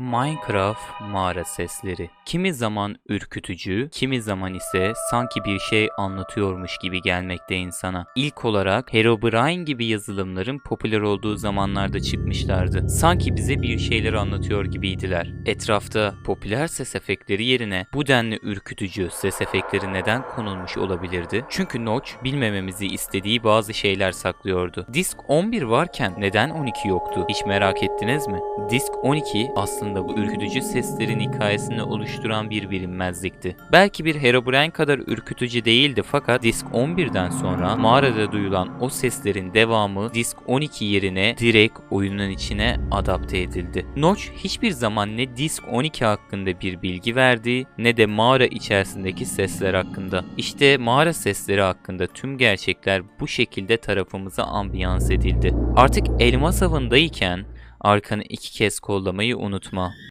Minecraft mağara sesleri. Kimi zaman ürkütücü, kimi zaman ise sanki bir şey anlatıyormuş gibi gelmekte insana. İlk olarak Herobrine gibi yazılımların popüler olduğu zamanlarda çıkmışlardı. Sanki bize bir şeyler anlatıyor gibiydiler. Etrafta popüler ses efektleri yerine bu denli ürkütücü ses efektleri neden konulmuş olabilirdi? Çünkü Notch bilmememizi istediği bazı şeyler saklıyordu. Disk 11 varken neden 12 yoktu? Hiç merak ettiniz mi? Disk 12 aslında bu ürkütücü seslerin hikayesini oluşturan bir bilinmezlikti. Belki bir Herobrine kadar ürkütücü değildi fakat Disk 11'den sonra mağarada duyulan o seslerin devamı Disk 12 yerine direkt oyunun içine adapte edildi. Notch hiçbir zaman ne Disk 12 hakkında bir bilgi verdi ne de mağara içerisindeki sesler hakkında. İşte mağara sesleri hakkında tüm gerçekler bu şekilde tarafımıza ambiyans edildi. Artık elmas avındayken arkanı iki kez kollamayı unutma.